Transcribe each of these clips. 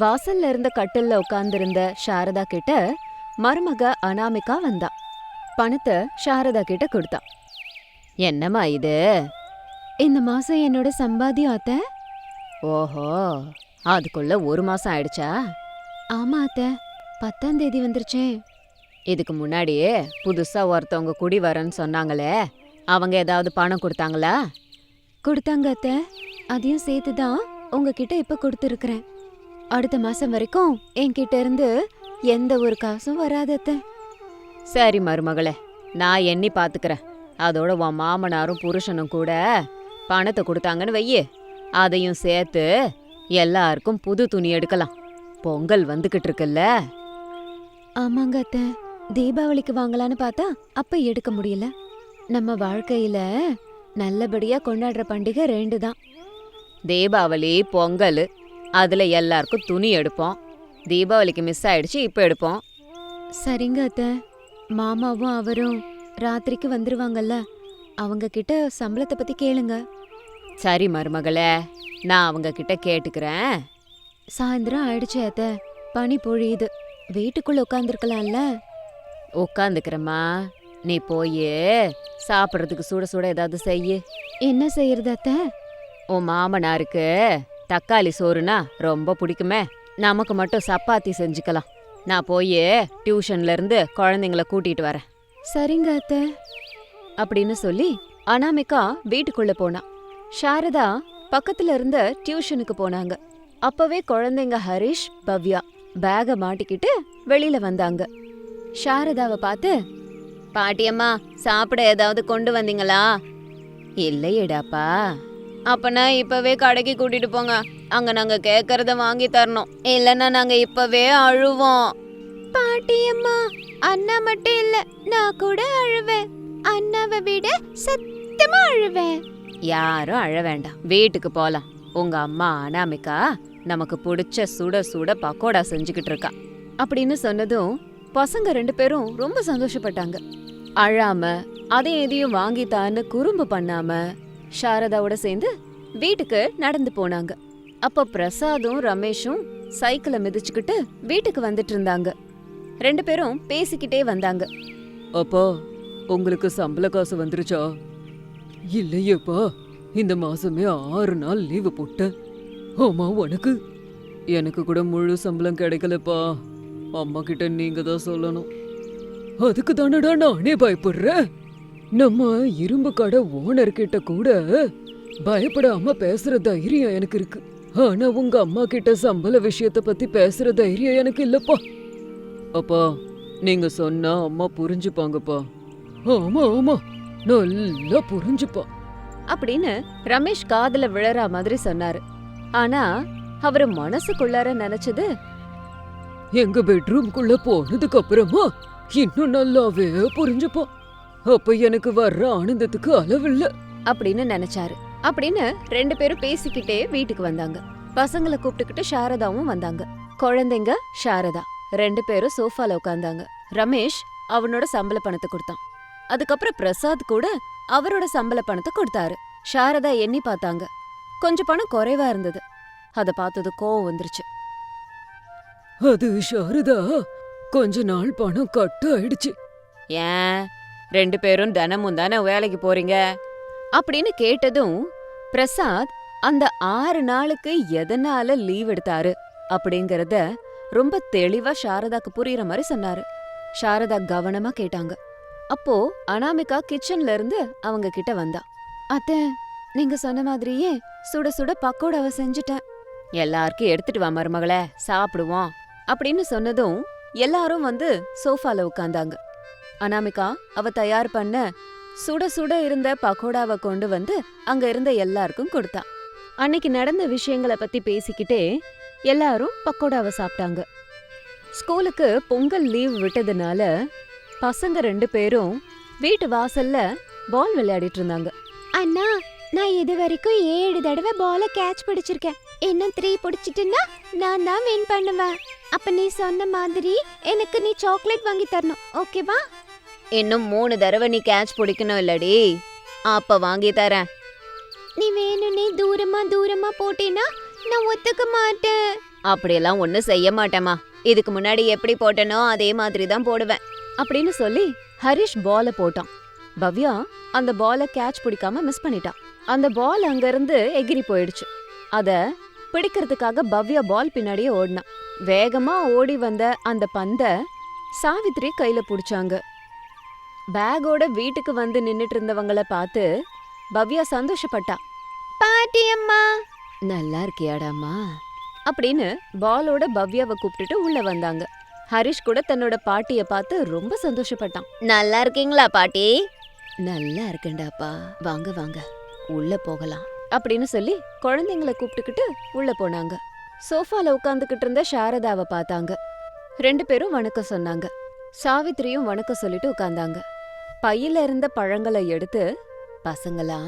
வாசல்ல இருந்த கட்டில்ல உட்கார்ந்திருந்த சாரதா கிட்ட மருமக அனாமிகா வந்தா. பணத்தை சாரதா கிட்ட கொடுத்தா. என்னம்மா இது? இந்த மாசம் என்னோட சம்பாத்தியம் அத்த ஓஹோ அதுக்குள்ள ஒரு மாசம் ஆயிடுச்சா? ஆமா அத்த பத்தாம் தேதி வந்துருச்சே. இதுக்கு முன்னாடியே புதுசா ஒருத்தவங்க குடி வரேன்னு சொன்னாங்களே அவங்க ஏதாவது பணம் கொடுத்தாங்களா? கொடுத்தாங்க அத்த அதையும் சேர்த்து தான் உங்ககிட்ட இப்ப கொடுத்துருக்குறேன். அடுத்த மாசம் வரைக்கும் என்கிட்ட இருந்து எந்த ஒரு காசும் வராது அத்த. சரி மருமகளே. நான் எண்ணி பாத்துக்கறேன். அதோட உன் மாமனாரும் புருஷனும் கூட பணத்தை கொடுத்தாங்கன்னு வையு. அதையும் சேர்த்து எல்லாருக்கும் புது துணி எடுக்கலாம். பொங்கல் வந்துகிட்டு இருக்குல்ல? ஆமாங்க அத்த. தீபாவளிக்கு வாங்கலான்னு பார்த்தா அப்ப எடுக்க முடியல. நம்ம வாழ்க்கையில நல்லபடியா கொண்டாடுற பண்டிகை ரெண்டு தான் தீபாவளி பொங்கல் அதுல எல்லாருக்கும் துணி எடுப்போம். தீபாவளிக்கு மிஸ் ஆயிடுச்சு இப்ப எடுப்போம். சரிங்க அத்த. மாமாவும் அவரும் ராத்திரிக்கு வந்துருவாங்கல்ல. அவங்க கிட்ட சம்பளத்தை பத்தி கேளுங்க. சரி மருமகளே நான் அவங்க கிட்ட கேட்டுக்கிறேன். சாயந்தரம் ஆயிடுச்சு அத்த. பனி பொழியுது. வீட்டுக்குள்ள உட்காந்துருக்கலாம்ல உட்காந்துக்கிறம்மா நீ போய் சாப்பிட்றதுக்கு சுட சுட ஏதாவது செய்யு. என்ன செய்யறது அத்த? உன் மாமனாருக்கு தக்காளி சோறுனா ரொம்ப பிடிக்குமே. நமக்கு மட்டும் சப்பாத்தி செஞ்சுக்கலாம். நான் போய் டியூஷன்ல இருந்து குழந்தைங்கள கூட்டிட்டு வரேன். சரிங்க அத்த. அப்படின்னு சொல்லி அனாமிகா வீட்டுக்குள்ள போனா. சாரதா பக்கத்துல இருந்த டியூஷனுக்கு போனாங்க. அப்பவே குழந்தைங்க ஹரிஷ் பவ்யா பேக மாட்டிக்கிட்டு வெளியில வந்தாங்க. சாரதாவை பார்த்து பாட்டியம்மா சாப்பிட ஏதாவது கொண்டு வந்தீங்களா? இல்லையேடாப்பா. அப்பனா இப்பவே கடைக்கு கூட்டிட்டு போங்க. அங்க நாங்க கேக்குறத வாங்கி தரணும். இல்லைன்னா நாங்க இப்பவே அழுவோம். பாட்டியம்மா அண்ணா மட்டும் இல்ல நான் கூட அழுவேன். அண்ணாவை விட சத்தமா அழுவேன். யாரும் அழ வேண்டாம். வீட்டுக்கு போலாம். உங்க அம்மா அனாமிகா நமக்கு பிடிச்ச சுட சுட பக்கோடா செஞ்சுக்கிட்டு இருக்கா. அப்படின்னு சொன்னதும் பசங்க ரெண்டு பேரும் ரொம்ப சந்தோஷப்பட்டாங்க. அழாம அதை எதையும் வாங்கித்தான்னு குறும்பு பண்ணாம சாரதாவோட சேர்ந்து வீட்டுக்கு நடந்து போனாங்க. அப்ப பிரசாதும் ரமேஷும் சைக்கிளை மிதிச்சுக்கிட்டு வீட்டுக்கு வந்துட்டு இருந்தாங்க. ரெண்டு பேரும் பேசிக்கிட்டே வந்தாங்க. அப்பா உங்களுக்கு சம்பள காசு வந்துருச்சா? இல்லையேப்பா இந்த மாசமே ஆறு நாள் லீவு போட்டேன் ஆமா உனக்கு? எனக்கு கூட முழு சம்பளம் கிடைக்கலப்பா. அம்மா கிட்ட நீங்க தான் சொல்லணும். அதுக்கு தானடா நானே பயப்படுறேன்? நம்ம இரும்பு கடை ஓனர் கிட்ட கூட பயப்படாம பேசுற தைரியம் எனக்கு இருக்கு. ஆனா உங்க அம்மா கிட்ட சம்பள விஷயத்த பத்தி பேசுற தைரியம் எனக்கு இல்லப்பா. அப்பா நீங்க சொன்னா அம்மா புரிஞ்சுப்பாங்கப்பா. ஆமா ஆமா நல்லா புரிஞ்சுப்பா. அப்படின்னு ரமேஷ் காதுல விழற மாதிரி சொன்னாரு. ஆனா அவரு மனசுக்குள்ளார நினைச்சது எங்க பெட்ரூம்குள்ள போனதுக்கு அப்புறமா இன்னும் நல்லாவே புரிஞ்சுப்பா. அப்ப எனக்கு வர்ற ஆனந்தத்துக்கு அளவில்ல. அப்படின்னு நினைச்சாரு. அப்படின்னு ரெண்டு பேரும் பேசிக்கிட்டே வீட்டுக்கு வந்தாங்க. பசங்களை கூப்பிட்டுக்கிட்டு சாரதாவும் வந்தாங்க. குழந்தைங்க சாரதா. ரெண்டு பேரும் சோஃபால உட்கார்ந்தாங்க. ரமேஷ் அவனோட சம்பள பணத்தை கொடுத்தான். அதுக்கப்புறம் பிரசாத் கூட அவரோட சம்பள பணத்தை கொடுத்தாரு. சாரதா எண்ணி பார்த்தாங்க. கொஞ்சம் பணம் குறைவா இருந்தது. அத பார்த்தது கோவம் வந்துருச்சு. அது சாரதா கொஞ்ச நாள் பணம் கட்டு ஆயிடுச்சு ஏன்? ரெண்டு பேரும் தினமும் தானே வேலைக்கு போறீங்க? அப்படின்னு கேட்டதும் பிரசாத் அந்த ஆறு நாளுக்கு எதனால லீவ் எடுத்தாரு அப்படிங்கறத ரொம்ப தெளிவா சாரதாக்கு புரியற மாதிரி சொன்னாரு. சாரதா கவனமா கேட்டாங்க. அப்போ அனாமிகா கிச்சன்ல இருந்து அவங்க கிட்ட வந்தா. அத்த நீங்க சொன்ன மாதிரியே சுட சுட பக்கோடாவை செஞ்சுட்டேன். எல்லாருக்கும் எடுத்துட்டு வா மருமகளே சாப்பிடுவோம் அப்படின்னு சொன்னதும் எல்லாரும் வந்து சோஃபால உட்கார்ந்தாங்க அனாமிகா அவ தயார் பண்ண சுட சுட இருந்த பக்கோடாவை கொண்டு வந்து அங்க இருந்த எல்லாருக்கும் கொடுத்தா. அன்னைக்கு நடந்த விஷயங்களை பத்தி பேசிக்கிட்டே எல்லாரும் பக்கோடாவை சாப்பிட்டாங்க. ஸ்கூலுக்கு பொங்கல் லீவ் விட்டதுனால பசங்க ரெண்டு பேரும் வீட்டு வாசல்ல பால் விளையாடிட்டு இருந்தாங்க. அண்ணா நான் இது வரைக்கும் ஏழு தடவை பால கேட்ச் பிடிச்சிருக்கேன். இன்னும் த்ரீ பிடிச்சிட்டுன்னா நான் தான் வின் பண்ணுவேன். அப்ப நீ சொன்ன மாதிரி எனக்கு நீ சாக்லேட் வாங்கி தரணும். ஓகேவா இன்னும் மூணு தடவை நீ கேட்ச் பிடிக்கணும் இல்லடி. அப்ப வாங்கி தரேன். நீ வேணும்னே தூரமா தூரமா போட்டேனா நான் ஒத்துக்க மாட்டேன். அப்படியெல்லாம் ஒன்றும் செய்ய மாட்டேம்மா. இதுக்கு முன்னாடி எப்படி போட்டனோ அதே மாதிரி தான் போடுவேன். அப்படின்னு சொல்லி ஹரிஷ் பால போட்டான். பவ்யா அந்த பாலை கேட்ச் பிடிக்காம மிஸ் பண்ணிட்டான். அந்த பால் அங்கிருந்து எகிரி போயிடுச்சு. அத பிடிக்கிறதுக்காக பவ்யா பால் பின்னாடியே ஓடினான். வேகமா ஓடி வந்த அந்த பந்த சாவித்ரி கையில புடிச்சாங்க. பேக்கோட வீட்டுக்கு வந்து நின்னுட்டு இருந்தவங்கள பார்த்து பவ்யா சந்தோஷப்பட்டா. பாட்டி அம்மா நல்லா இருக்கியாடாம்மா? அப்படின்னு பாலோட பவ்யாவை கூப்பிட்டுட்டு உள்ள வந்தாங்க. ஹரிஷ் கூட தன்னோட பாட்டிய பார்த்து ரொம்ப சந்தோஷப்பட்டான். நல்லா இருக்கீங்களா பாட்டி? நல்லா இருக்கேன்டாப்பா. வாங்க வாங்க. உள்ள போகலாம். அப்படின்னு சொல்லி குழந்தைங்கள கூப்பிட்டுக்கிட்டு உள்ள போனாங்க. சோஃபால உட்காந்துக்கிட்டு இருந்த சாரதாவை பார்த்தாங்க. ரெண்டு பேரும் வணக்கம் சொன்னாங்க. சாவித்திரியும் வணக்கம் சொல்லிட்டு உட்கார்ந்தாங்க. பையில இருந்த பழங்களை எடுத்து பசங்களா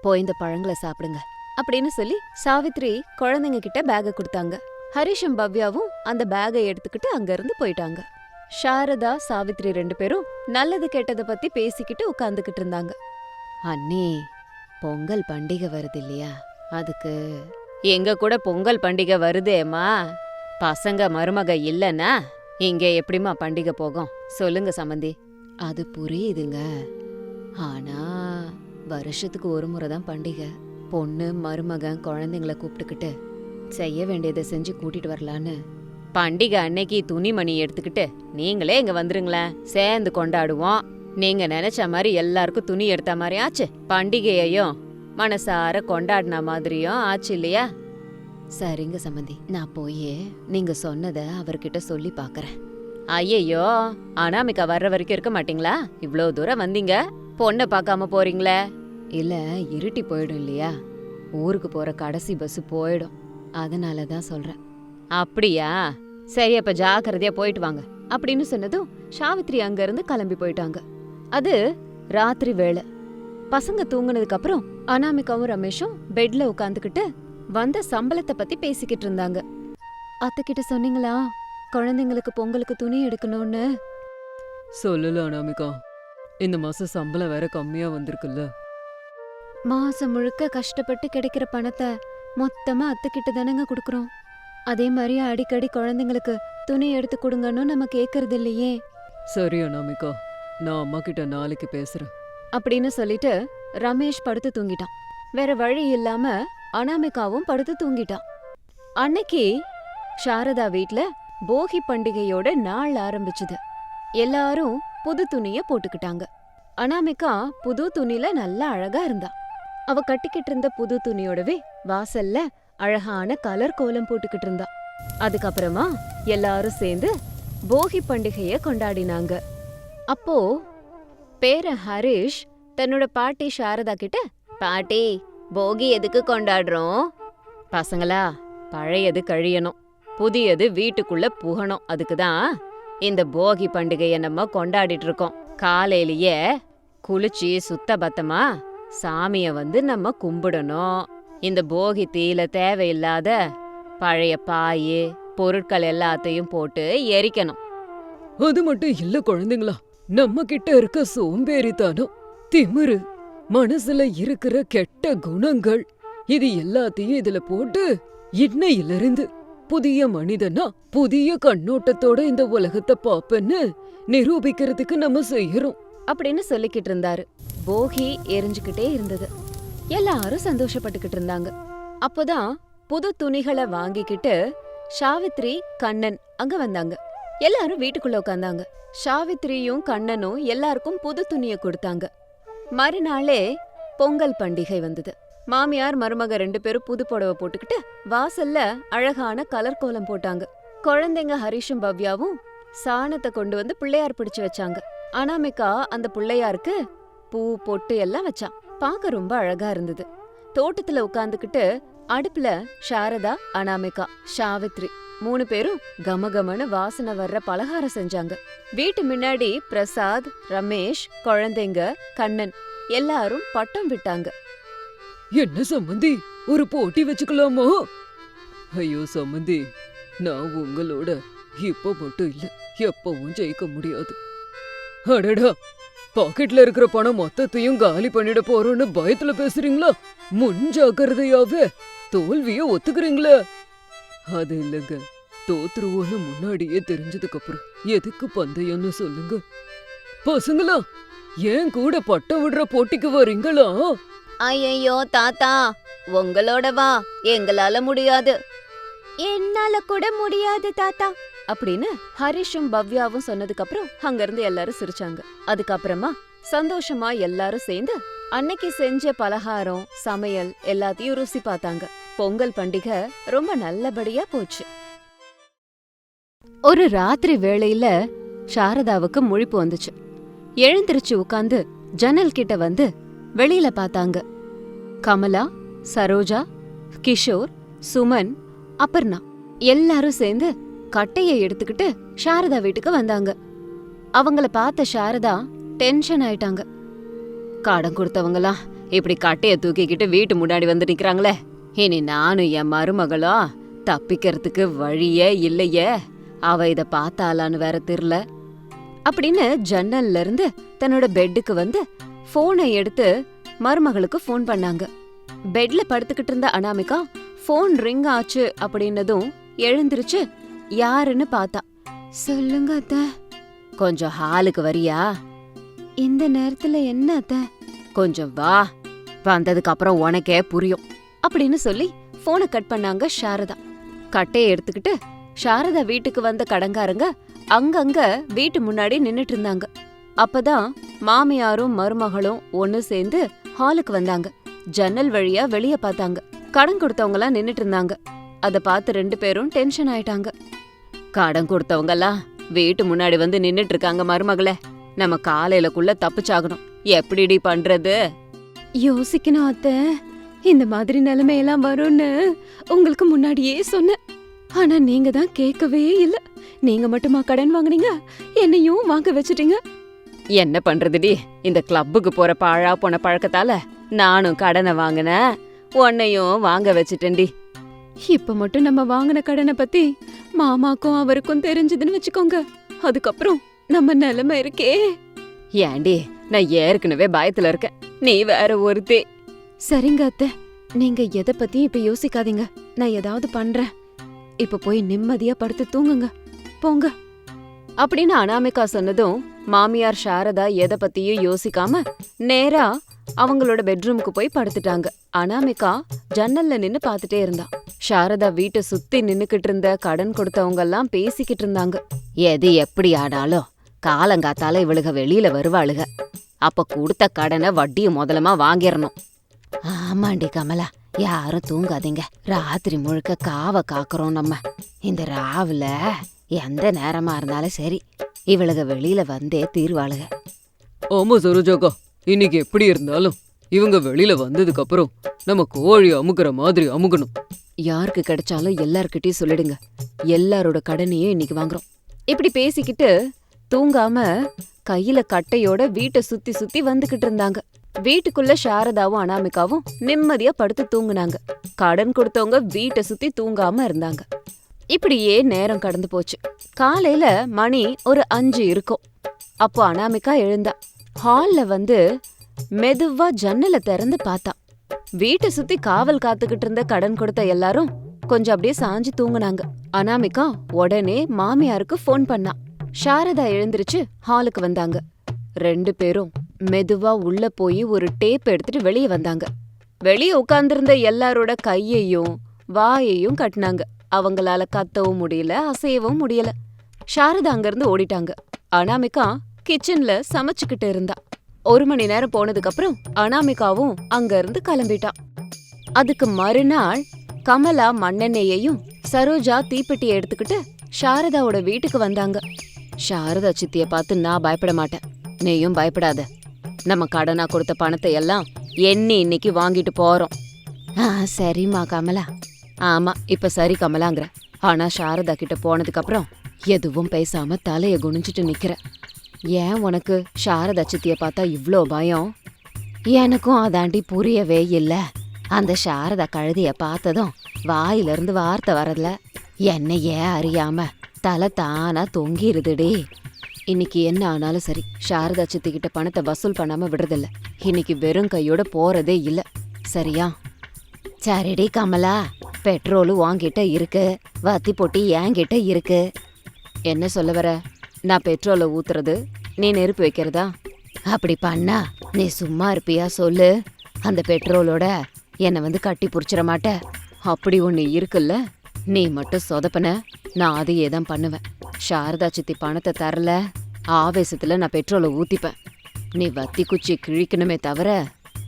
போய் இந்த பழங்களை சாப்பிடுங்க அப்படின்னு சொல்லி சாவித்ரி குழந்தைங்க கிட்ட பேக கொடுத்தாங்க. ஹரிஷும் பவ்யாவும் அந்த பேகை எடுத்துக்கிட்டு அங்க இருந்து போயிட்டாங்க. சாரதா சாவித்ரி ரெண்டு பேரும் நல்லது கெட்டதை பத்தி பேசிக்கிட்டு உட்கார்ந்துகிட்டு இருந்தாங்க. அண்ணே பொங்கல் பண்டிகை வருது இல்லையா? அதுக்கு எங்க கூட பொங்கல் பண்டிகை வருதேம்மா? பசங்க மருமக இல்லனா? இங்கே எப்படிம்மா பண்டிகை போகும்? சொல்லுங்க சம்மந்தி அது புரியுதுங்க. ஆனா வருஷத்துக்கு ஒரு முறை தான் பண்டிகை. பொண்ணு மருமகன் குழந்தைங்கள கூப்பிட்டுக்கிட்டு செய்ய வேண்டியதை செஞ்சு கூட்டிட்டு வரலான்னு. பண்டிகை அன்னைக்கு துணிமணி எடுத்துக்கிட்டு நீங்களே இங்க வந்துருங்களேன். சேர்ந்து கொண்டாடுவோம். நீங்க நினைச்ச மாதிரி எல்லாருக்கும் துணி எடுத்த மாதிரி ஆச்சு. பண்டிகையையும் மனசார கொண்டாடின மாதிரியும் ஆச்சு இல்லையா? சரிங்க சம்மந்தி நான் போய் நீங்க சொன்னத அவர்கிட்ட சொல்லி பாக்குறேன். ஐயையோ அனாமிகா வர்ற வரைக்கும் இருக்க மாட்டீங்களா? இவ்ளோ தூரம் வந்தீங்க. பொண்ணை பார்க்காம போறீங்களே. இல்ல இருட்டி போயிடும் இல்லையா? ஊருக்கு போற கடைசி பஸ் போயிடும். அதனால தான் சொல்றேன். அப்படியா? சரி அப்ப ஜாக்கிரதையா போயிட்டு வாங்க. அப்படின்னு சொன்னதும் சாவித்ரி அங்க இருந்து கிளம்பி போயிட்டாங்க. அது ராத்திரி வேளை. பசங்க தூங்குனதுக்கு அப்புறம் அனாமிகாவும் ரமேஷும் பெட்ல உட்காந்துக்கிட்டு வந்த சம்பளத்தை பத்தி பேசிக்கிட்டு இருந்தாங்க. அத்தை கிட்ட சொன்னீங்களா? குழந்தைங்களுக்கு பொங்கலுக்கு துணி எடுக்கணும்னு? சொல்லல அனாமிகா. இந்த மாசம் சம்பளம் வேற கம்மியா வந்திருக்குல்ல. மாசம் முழுக்க கஷ்டப்பட்டு கிடைக்கிற பணத்தை மொத்தமா அத்தை கிட்ட தானங்க கொடுக்குறோம். அதே மாதிரி அடிக்கடி குழந்தைங்களுக்கு துணி எடுத்து கொடுங்கன்னு நம்ம கேக்குறது இல்லையே. சரி அனாமிகா நான் அம்மா கிட்ட நாளைக்கு பேசுறேன். அப்படின்னு சொல்லிட்டு ரமேஷ் படுத்து தூங்கிட்டான். வேற வழி இல்லாம அனாமிகாவும் படுத்து தூங்கிட்டான். அன்னைக்கு சாரதா வீட்ல போகி பண்டிகையோட நாள் ஆரம்பிச்சுது. எல்லாரும் புது துணிய போட்டுக்கிட்டாங்க. அனாமிகா புது துணில நல்லா அழகா இருந்தா. அவ கட்டிக்கிட்டு இருந்த புது துணியோடவே வாசல்ல அழகான கலர் கோலம் போட்டுக்கிட்டு இருந்தா. அதுக்கப்புறமா எல்லாரும் சேர்ந்து போகி பண்டிகைய கொண்டாடினாங்க. அப்போ பேர ஹரிஷ் தன்னோட பாட்டி சாரதா கிட்ட பாட்டி போகி எதுக்கு கொண்டாடுறோம்? பசங்களா பழையது கழியணும். புதியது வீட்டுக்குள்ள புகணும். அதுக்கு தான் இந்த போகி பண்டிகைய நம்ம கொண்டாடிட்டு இருக்கோம் காலையிலேயே குளிச்சு சுத்த பத்தமா சாமிய வந்து நம்ம கும்பிடணும். இந்த போகி தீல தேவையில்லாத பழைய பாய் பொருட்கள் எல்லாத்தையும் போட்டு எரிக்கணும். அது மட்டும் இல்ல குழந்தைங்களா நம்ம கிட்ட இருக்க சோம்பேறித்தனம் திமிரு மனசுல இருக்கிற கெட்ட குணங்கள் இது எல்லாத்தையும் இதுல போட்டு இன்னையிலிருந்து புதிய மனிதனா புதிய கண்ணோட்டத்தோட இந்த உலகத்தை பாப்பேன்னு நிரூபிக்கிறதுக்கு நம்ம செய்யறோம். அப்படின்னு சொல்லிக்கிட்டு இருந்தாரு. போகி எரிஞ்சுக்கிட்டே இருந்தது. எல்லாரும் சந்தோஷப்பட்டுக்கிட்டு இருந்தாங்க. அப்போதான் புது துணிகளை வாங்கிக்கிட்டு சாவித்ரி கண்ணன் அங்க வந்தாங்க. எல்லாரும் வீட்டுக்குள்ள உட்காந்தாங்க. சாவித்ரியும் கண்ணனும் எல்லாருக்கும் புது துணியை கொடுத்தாங்க. மறுநாளே பொங்கல் பண்டிகை வந்தது. மாமியார் மருமக ரெண்டு பேரும் புது புடவை போட்டுக்கிட்டு வாசல்ல அழகான கலர் கோலம் போட்டாங்க. குழந்தைங்க ஹரிஷும் பவ்யாவும் சாணத்தை கொண்டு வந்து பிள்ளையார் பிடிச்சு வச்சாங்க. அனாமிகா அந்த பிள்ளையாருக்கு பூ பொட்டு எல்லாம் வச்சான். பார்க்க ரொம்ப அழகா இருந்தது. தோட்டத்துல உட்காந்துக்கிட்டு அடுப்புல சாரதா அனாமிகா சாவித்ரி மூணு பேரும் கமகமன்னு வாசனை வர்ற பலகாரம் செஞ்சாங்க. வீட்டு முன்னாடி பிரசாத் ரமேஷ் குழந்தைங்க கண்ணன் எல்லாரும் பட்டம் விட்டாங்க. என்ன சம்மந்தி ஒரு போட்டி வச்சுக்கலாமோ? ஐயோ சம்மந்தி நான் உங்களோட இப்ப மட்டும் இல்ல எப்பவும் ஜெயிக்க முடியாது. அடடா பாக்கெட்ல இருக்கிற பணம் மொத்தத்தையும் காலி பண்ணிட போறோம்னு பயத்துல பேசுறீங்களா? முன் ஜாக்கிரதையாவே தோல்விய ஒத்துக்கிறீங்களா? அது இல்லைங்க. தோத்துருவோன்னு முன்னாடியே தெரிஞ்சதுக்கு அப்புறம் எதுக்கு பந்தயம்னு சொல்லுங்க. பசங்களா ஏன் கூட பட்டம் விடுற போட்டிக்கு வரீங்களா? ஐயோ தாத்தா உங்களோட வா எங்களால முடியாது. என்னால கூட முடியாது தாத்தா அப்படின்னு ஹரிஷும் பவ்யாவும் சொன்னதுக்கு அப்புறம் அங்க இருந்து எல்லாரும் சிரிச்சாங்க. அதுக்கப்புறமா சந்தோஷமா எல்லாரும் சேர்ந்து அன்னைக்கு செஞ்ச பலகாரம் சமையல் எல்லாத்தையும் ருசி பார்த்தாங்க. பொங்கல் பண்டிகை ரொம்ப நல்லபடியா போச்சு. ஒரு ராத்திரி வேளையில சாரதாவுக்கு முழிப்பு வந்துச்சு. எழுந்திருச்சு உட்கார்ந்து ஜன்னல் கிட்ட வந்து வெளியில பார்த்தாங்க. கமலா சரோஜா கிஷோர் சுமன் அபர்ணா எல்லாரும் சேர்ந்து கட்டைய எடுத்துக்கிட்டு சாரதா வீட்டுக்கு வந்தாங்க. அவங்கள பார்த்த சாரதா டென்ஷன் ஆயிட்டாங்க. கடன் கொடுத்தவங்களாம் இப்படி கட்டைய தூக்கிக்கிட்டு வீட்டு முன்னாடி வந்து நிக்கிறாங்களே! இனி நானும் என் மருமகளும் தப்பிக்கிறதுக்கு வழியே இல்லையே. அவ இத பார்த்தாளான்னு வேற தெரியல அப்படின்னு ஜன்னல்ல இருந்து தன்னோட பெட்டுக்கு வந்து போனை எடுத்து மருமகளுக்கு ஃபோன் பண்ணாங்க. பெட்ல படுத்துக்கிட்டு இருந்த அனாமிகா ஃபோன் ரிங் ஆச்சு அப்படின்னதும் எழுந்திருச்சு யாருன்னு பார்த்தா? சொல்லுங்க அத்த. கொஞ்சம் ஹாலுக்கு வரியா? இந்த நேரத்துல என்ன அத்த? கொஞ்சம் வா. வந்ததுக்கு அப்புறம் உனக்கே புரியும். அப்படின்னு சொல்லி போனை கட் பண்ணாங்க சாரதா. கட்டையை எடுத்துக்கிட்டு சாரதா வீட்டுக்கு வந்த கடங்காரங்க அங்கங்க வீட்டு முன்னாடி நின்னுட்டு இருந்தாங்க. அப்பதான் மாமியாரும் மருமகளும் ஒன்னு சேர்ந்து ஹாலுக்கு வந்தாங்க. ஜன்னல் வழியா வெளிய பார்த்தாங்க. கடன் கொடுத்தவங்கலாம் நின்னுட்டு இருந்தாங்க. அத பார்த்து ரெண்டு பேரும் டென்ஷன் ஆயிட்டாங்க. கடன் கொடுத்தவங்கலாம் வீட்டு முன்னாடி வந்து நின்னுட்டு இருக்காங்க மருமகளே. நம்ம காலையிலக்குள்ள தப்பிச்சாகணும். எப்படிடி பண்றது? யோசிக்கணும் அத்தை. இந்த மாதிரி நிலைமையெல்லாம் வரும்னு உங்களுக்கு முன்னாடியே சொன்னேன். ஆனா நீங்க தான் கேட்கவே இல்ல. நீங்க மட்டுமா கடன் வாங்குனீங்க? என்னையும் வாங்க வச்சிட்டீங்க? என்ன பண்றதுடி? இந்த கிளப்புக்கு போற பாழா போன பழக்கத்தால நானும் கடனை வாங்கினேன். உன்னையும் வாங்க வச்சிட்டேன்டி. இப்ப மட்டும் நம்ம வாங்கின கடனை பத்தி மாமாக்கும் அவருக்கும் தெரிஞ்சதுன்னு வச்சுக்கோங்க. அதுக்கப்புறம் நம்ம நிலைமை இருக்கே. ஏண்டி நான் ஏற்கனவே பயத்துல இருக்கேன். நீ வேற ஒருத்தே. சரிங்க அத்தை. நீங்க எதை பத்தியும் இப்ப யோசிக்காதீங்க. நான் ஏதாவது பண்றேன். இப்ப போய் நிம்மதியா படுத்து தூங்குங்க. போங்க. அப்படின்னு அனாமிகா சொன்னதும் மாமியார் சாரதா எதை பத்தியும் யோசிக்காம நேரா அவங்களோட பெட்ரூமுக்கு போய் படுத்துட்டாங்க. அனாமிகா ஜன்னல்ல நின்னு பாத்துட்டே இருந்தா. சாரதா வீட்டை சுத்தி நின்னுக்கிட்டு இருந்த கடன் கொடுத்தவங்க எல்லாம் பேசிக்கிட்டு இருந்தாங்க. எது எப்படி ஆனாலும் காலங்காத்தால இவளுக வெளியில வருவாளுக. அப்ப கொடுத்த கடனை வட்டியும் முதலமா வாங்கிடணும். ஆமாண்டி கமலா யாரும் தூங்காதீங்க. ராத்திரி முழுக்க காவ காக்குறோம் நம்ம. இந்த ராவுல எந்த நேரமா இருந்தாலும் சரி இவளுக வெளியில வந்தே தீர்வாளுக. ஆமா சரோஜாக்கா இன்னைக்கு எப்படி இருந்தாலும் இவங்க வெளியில வந்ததுக்கு அப்புறம் நம்ம கோழி அமுக்குற மாதிரி அமுக்கணும். யாருக்கு கிடைச்சாலும் எல்லார்கிட்டயும் சொல்லிடுங்க. எல்லாரோட கடனையும் இன்னைக்கு வாங்குறோம். இப்படி பேசிக்கிட்டு தூங்காம கையில கட்டையோட வீட்டை சுத்தி சுத்தி வந்துகிட்டு இருந்தாங்க. வீட்டுக்குள்ள சாரதாவும் அனாமிகாவும் நிம்மதியா படுத்து தூங்குனாங்க. கடன் கொடுத்தவங்க வீட்டை சுத்தி தூங்காம இருந்தாங்க. இப்படியே நேரம் கடந்து போச்சு. காலையில மணி ஒரு அஞ்சு இருக்கும். அப்போ அனாமிகா எழுந்தா. ஹால்ல வந்து மெதுவா ஜன்னலை திறந்து பார்த்தா. வீட்டை சுத்தி காவல் காத்துக்கிட்டு இருந்த கடன் கொடுத்த எல்லாரும் கொஞ்சம் அப்படியே சாஞ்சு தூங்குனாங்க. அனாமிகா உடனே மாமியாருக்கு ஃபோன் பண்ணா. சாரதா எழுந்திருச்சு ஹாலுக்கு வந்தாங்க. ரெண்டு பேரும் மெதுவா உள்ள போய் ஒரு டேப் எடுத்துட்டு வெளியே வந்தாங்க. வெளியே உட்கார்ந்திருந்த எல்லாரோட கையையும் வாயையும் கட்டினாங்க. அவங்களால கத்தவும் முடியல அசையவும் முடியல. சாரதா அங்கிருந்து ஓடிட்டாங்க. அனாமிகா கிச்சன்ல சமைச்சுக்கிட்டு இருந்தா. ஒரு மணி நேரம் போனதுக்கு அப்புறம் அனாமிகாவும் அங்க இருந்து கிளம்பிட்டான் அதுக்கு மறுநாள் கமலா மண்ணெண்ணெயையும் சரோஜா தீப்பெட்டியை எடுத்துக்கிட்டு சாரதாவோட வீட்டுக்கு வந்தாங்க. சாரதா சித்திய பார்த்து நான் பயப்பட மாட்டேன். நீயும் பயப்படாத. நம்ம கடனா கொடுத்த பணத்தை எல்லாம் எண்ணி இன்னைக்கு வாங்கிட்டு போறோம். ஆ சரிம்மா கமலா. ஆமா இப்ப சரி கமலாங்கிற. ஆனா சாரதா கிட்ட போனதுக்கு அப்புறம் எதுவும் பேசாம தலைய குனிஞ்சிட்டு நிக்கிற. ஏன் உனக்கு சாரதா சித்திய பார்த்தா இவ்ளோ பயம்? எனக்கும் அதாண்டி புரியவே இல்ல. அந்த சாரதா கழுதிய பார்த்ததும் வாயிலிருந்து வார்த்தை வரல. என்னையே அறியாம தலை தானா தொங்கிருதுடி. இன்னைக்கு என்ன ஆனாலும் சரி சாரதா சித்தி கிட்ட பணத்தை வசூல் பண்ணாம விடுறதில்ல. இன்னைக்கு வெறும் கையோட போறதே இல்ல. சரியா? சரிடி கமலா பெட்ரோலு வாங்கிட்ட இருக்கு வத்தி பொட்டி என்கிட்ட இருக்கு. என்ன சொல்ல வர? நான் பெட்ரோலை ஊத்துறது நீ நெருப்பு வைக்கிறதா? அப்படி பண்ணா நீ சும்மா இருப்பியா சொல்லு. அந்த பெட்ரோலோட என்னை வந்து கட்டி புடிச்சிட மாட்ட. அப்படி ஒன்று இருக்குல்ல? நீ மட்டும் சொதப்பன நான் அதையே தான் பண்ணுவேன். சாரதா சித்தி பணத்தை தரல. ஆவேசத்துல நான் பெட்ரோலை ஊத்திப்பேன். நீ வத்தி குச்சி கிழிக்கணுமே தவிர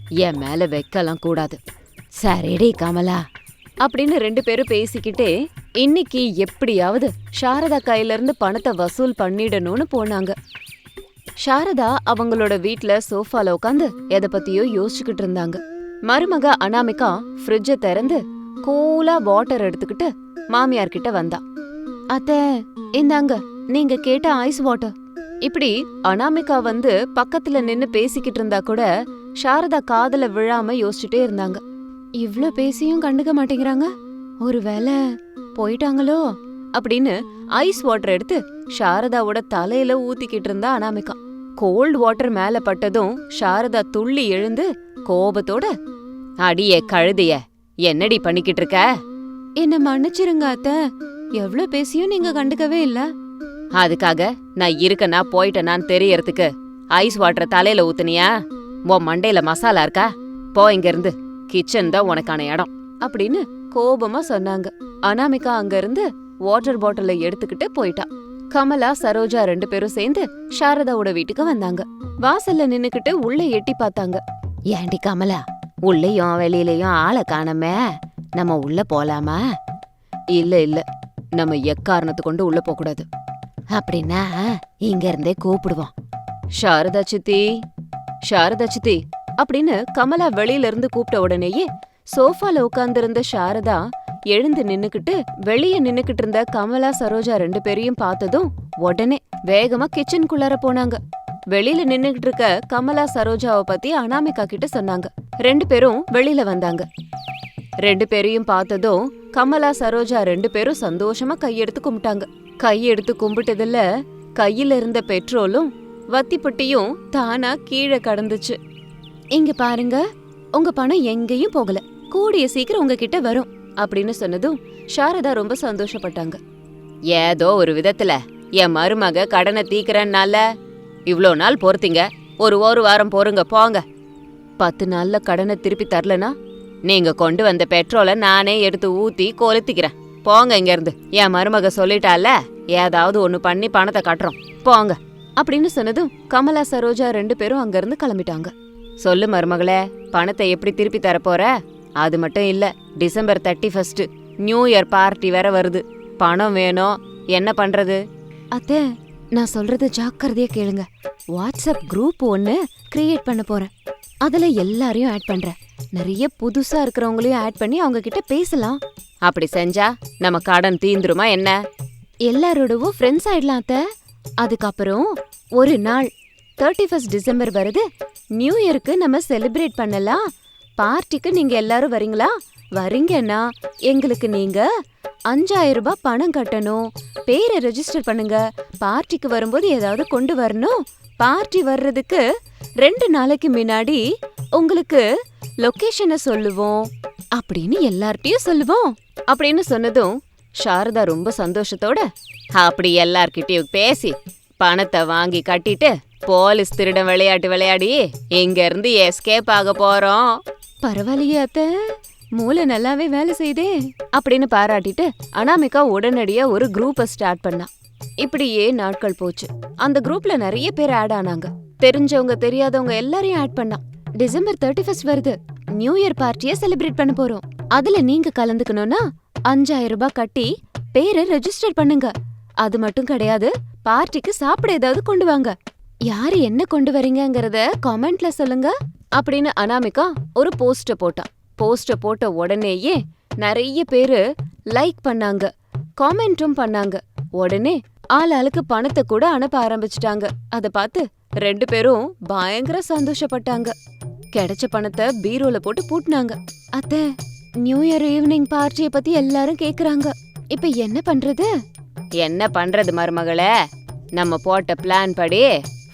என் மேல வைக்கலாம் கூடாது. சரிடி கமலா அப்படின்னு ரெண்டு பேரும் பேசிக்கிட்டே இன்னைக்கு எப்படியாவது சாரதா கையில இருந்து பணத்தை வசூல் பண்ணிடணும்னு போனாங்க. சாரதா அவங்களோட வீட்ல சோஃபால உட்காந்து எதை பத்தியோ யோசிச்சுக்கிட்டு இருந்தாங்க. மருமக அனாமிகா ஃப்ரிட்ஜை திறந்து கூலா வாட்டர் எடுத்துக்கிட்டு மாமியார் கிட்ட வந்தா. அத்தை இந்தாங்க. நீங்க கேட்ட ஐஸ் வாட்டர். இப்படி அனாமிகா வந்து பக்கத்துல நின்னு பேசிக்கிட்டு இருந்தா கூட சாரதா காதுல விழாம யோசிச்சுட்டே இருந்தாங்க. இவ்ளோ பேசியும் கண்டுக்க மாட்டேங்கிறாங்க. ஒருவேளை போயிட்டாங்களோ? அப்படின்னு ஐஸ் வாட்டர் எடுத்து சாரதாவோட தலையில ஊத்திக்கிட்டு இருந்தா அனாமிகா. கோல்ட் வாட்டர் மேல பட்டதும் சாரதா துள்ளி எழுந்து கோபத்தோட அடியே கழுதைய என்னடி பண்ணிக்கிட்டு இருக்க? என்ன மன்னிச்சிருங்க அத்த. எவ்ளோ பேசியும் நீங்க கண்டுக்கவே இல்ல. அதுக்காக நான் இருக்கனா போயிட்டேனான்னு தெரியறதுக்கு ஐஸ் வாட்டர் தலையில ஊத்துனியா? உன் மண்டையில மசாலா இருக்கா? போ இங்க இருந்து கிச்சன் தான் உனக்கான இடம். அப்படின்னு கோபமா சொன்னாங்க. அனாமிகா அங்க இருந்து வாட்டர் பாட்டில எடுத்துக்கிட்டு போயிட்டா. கமலா சரோஜா ரெண்டு பேரும் சேர்ந்து சாரதாவோட வீட்டுக்கு வந்தாங்க. வாசல்ல நின்னுக்கிட்டு உள்ள எட்டி பார்த்தாங்க. ஏண்டி கமலா உள்ளேயும் வெளியிலயும் ஆளை காணமே. நம்ம உள்ள போலாமா? இல்ல இல்ல. நம்ம எக்காரணத்து கொண்டு உள்ள போக கூடாது. அப்படின்னா இங்க இருந்தே கூப்பிடுவோம். சாரதா சித்தி சாரதா சித்தி அப்படின்னு கமலா வெளியில இருந்து கூப்பிட்ட உடனேயே சோஃபால உட்கார்ந்திருந்த சாரதா எழுந்து நின்னுக்கிட்டு வெளிய நின்னுக்கிட்டு இருந்த கமலா சரோஜா ரெண்டு பேரையும் பார்த்ததும் உடனே வேகமா கிச்சனுக்குள்ளார போனாங்க. வெளியில நின்னுகிட்டு இருக்க கமலா சரோஜாவை பத்தி அனாமிகா கிட்ட சொன்னாங்க. ரெண்டு பேரும் வெளியில வந்தாங்க. ரெண்டு பேரையும் பார்த்ததும் கமலா சரோஜா ரெண்டு பேரும் சந்தோஷமா கையெடுத்து கும்பிட்டாங்க. கையெடுத்து கும்பிட்டதுல கையில இருந்த பெட்ரோலும் வத்திப்பட்டியும் தானா கீழே கடந்துச்சு. இங்க பாருங்க உங்க பணம் எங்கேயும் போகல. கூடிய சீக்கிரம் உங்ககிட்ட வரும் அப்படின்னு சொன்னதும் சாரதா ரொம்ப சந்தோஷப்பட்டாங்க. ஏதோ ஒரு விதத்துல என் மருமக கடனை தீக்கிறனால இவ்வளோ நாள் பொறுத்தீங்க. ஒரு ஒரு வாரம் பொறுங்க போங்க. பத்து நாள்ல கடனை திருப்பி தரலனா நீங்க கொண்டு வந்த பெட்ரோலை நானே எடுத்து ஊத்தி கொளுத்திக்கிறேன். போங்க இங்க இருந்து என் மருமக சொல்லிட்டால ஏதாவது ஒண்ணு பண்ணி பணத்தை கட்டுறோம். போங்க. அப்படின்னு சொன்னதும் கமலா சரோஜா ரெண்டு பேரும் அங்க இருந்து கிளம்பிட்டாங்க. சொல்லு மருமகளே பணத்தை எப்படி திருப்பி தரப்போற அது மட்டும் இல்ல December thirty first new year party வேற வருது. பணம் வேணும். என்ன பண்றது? அத்தை நான் சொல்றது ஜாக்கிரதையா கேளுங்க. வாட்ஸ்அப் குரூப் ஒன்னு கிரியேட் பண்ண போறேன். அதுல எல்லாரையும் ஆட் பண்றேன் நிறைய புதுசா இருக்கிறவங்களையும் ஆட் பண்ணி அவங்க கிட்ட பேசலாம். அப்படி செஞ்சா நம்ம கடன் தீந்துருமா என்ன? எல்லாரோடவும் ஃப்ரெண்ட்ஸ் ஆயிடலாம் அத்தை. அதுக்கப்புறம் ஒரு நாள் தேர்ட்டி ஃபர்ஸ்ட் டிசம்பர் வருது. நியூ இயருக்கு நம்ம செலிப்ரேட் பண்ணலாம். பார்ட்டிக்கு நீங்க எல்லாரும் வரீங்களா? வரீங்கன்னா எங்களுக்கு நீங்க அஞ்சாயிரம் ரூபாய் பணம் கட்டணும். பேரை ரெஜிஸ்டர் பண்ணுங்க. பார்ட்டிக்கு வரும்போது ஏதாவது கொண்டு வரணும். பார்ட்டி வர்றதுக்கு ரெண்டு நாளைக்கு முன்னாடி உங்களுக்கு லொகேஷனை சொல்லுவோம் அப்படின்னு எல்லார்ட்டையும் சொல்லுவோம் அப்படின்னு சொன்னதும் சாரதா ரொம்ப சந்தோஷத்தோட அப்படி எல்லார்கிட்டயும் பேசி பணத்தை வாங்கி கட்டிட்டு போலீஸ் திருடன் விளையாட்டு விளையாடி இங்க இருந்து எஸ்கேப் ஆக போறோம். பரவாயில்லையே அத்த மூளை நல்லாவே வேலை செய்தே அப்படின்னு பாராட்டிட்டு அனாமிகா உடனடியா ஒரு குரூப்பை ஸ்டார்ட் பண்ணா. இப்படியே நாட்கள் போச்சு. அந்த குரூப்ல நிறைய பேர் ஆட் ஆனாங்க. தெரிஞ்சவங்க தெரியாதவங்க எல்லாரையும் ஆட் பண்ணா. டிசம்பர் தேர்ட்டி ஃபர்ஸ்ட் வருது. நியூ இயர் பார்ட்டிய செலிப்ரேட் பண்ண போறோம். அதுல நீங்க கலந்துக்கணும்னா அஞ்சாயிரம் ரூபாய் கட்டி பேரை ரெஜிஸ்டர் பண்ணுங்க. அது மட்டும் கிடையாது பார்ட்டிக்கு சாப்பிட ஏதாவது கொண்டு வாங்க. யாரு என்ன கொண்டு வரீங்கங்கறத காமெண்ட்ல சொல்லுங்க. அப்படின்னு அனாமிகா ஒரு போஸ்ட போட்டா. போஸ்ட போட்ட உடனேயே நிறைய பேரு லைக் பண்ணாங்க. காமெண்ட்டும் பண்ணாங்க. உடனே ஆள் ஆளுக்கு பணத்தை கூட அனுப்ப ஆரம்பிச்சிட்டாங்க. அத பார்த்து ரெண்டு பேரும் பயங்கர சந்தோஷப்பட்டாங்க. கிடைச்ச பணத்தை பீரோல போட்டு பூட்டினாங்க. அத்தை நியூ இயர் ஈவினிங் பார்ட்டியை பத்தி எல்லாரும் கேக்குறாங்க. இப்ப என்ன பண்றது? என்ன பண்றது மருமகளே? நம்ம போட்ட பிளான் படி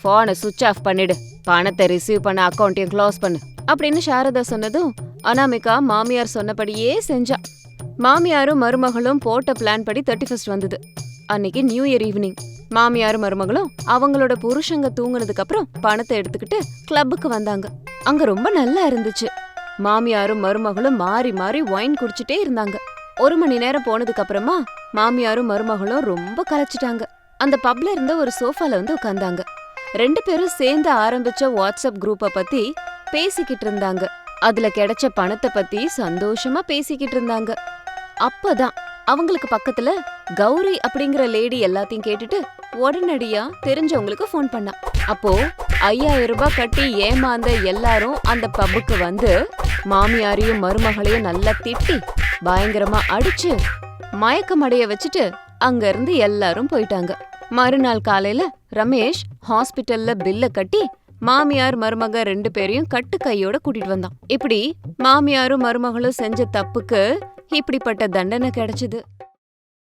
போனை சுவிட்ச் ஆஃப் பண்ணிடு. பணத்தை ரிசீவ் பண்ண அக்கௌண்ட்டையும் க்ளோஸ் பண்ணு. அப்படின்னு சாரதா சொன்னதும் அனாமிகா மாமியார் சொன்னபடியே செஞ்சா. மாமியாரும் மருமகளும் போட்ட பிளான் படி தேர்ட்டி ஃபர்ஸ்ட் வந்தது. அன்னைக்கு நியூ இயர் ஈவினிங் மாமியாரும் மருமகளும் அவங்களோட புருஷங்க தூங்குனதுக்கு அப்புறம் பணத்தை எடுத்துக்கிட்டு கிளப்புக்கு வந்தாங்க. அங்க ரொம்ப நல்லா இருந்துச்சு. மாமியாரும் மருமகளும் மாறி மாறி ஒயின் குடிச்சிட்டே இருந்தாங்க. ஒரு மணி நேரம் போனதுக்கு அப்புறமா மாமியாரும் மருமகளும் ரொம்ப கலைச்சிட்டாங்க. அந்த பப்ல இருந்த ஒரு சோஃபால வந்து உட்கார்ந்தாங்க. ரெண்டு பேரும் சேர்ந்து ஆரம்பிச்ச வாட்ஸ்அப் குரூப்ப பத்தி பேசிக்கிட்டு இருந்தாங்க. அதுல கிடைச்ச பணத்தை பத்தி சந்தோஷமா பேசிக்கிட்டு இருந்தாங்க. அப்பதான் அவங்களுக்கு பக்கத்துல கௌரி அப்படிங்கிற லேடி எல்லாத்தையும் கேட்டுட்டு உடனடியா தெரிஞ்சவங்களுக்கு ஃபோன் பண்ணா. அப்போ ஐயாயிரம் ரூபாய் கட்டி ஏமாந்த எல்லாரும் அந்த பப்புக்கு வந்து மாமியாரையும் மருமகளையும் நல்லா திட்டி பயங்கரமா அடிச்சு மயக்கமடைய வச்சுட்டு அங்க இருந்து எல்லாரும் போயிட்டாங்க. மறுநாள் காலையில ரமேஷ் ஹாஸ்பிட்டல்ல பில்ல கட்டி மாமியார் மருமக ரெண்டு பேரையும் கட்டு கையோட கூட்டிட்டு வந்தான். இப்படி மாமியாரும் மருமகளும் செஞ்ச தப்புக்கு இப்படிப்பட்ட தண்டனை கிடைச்சது.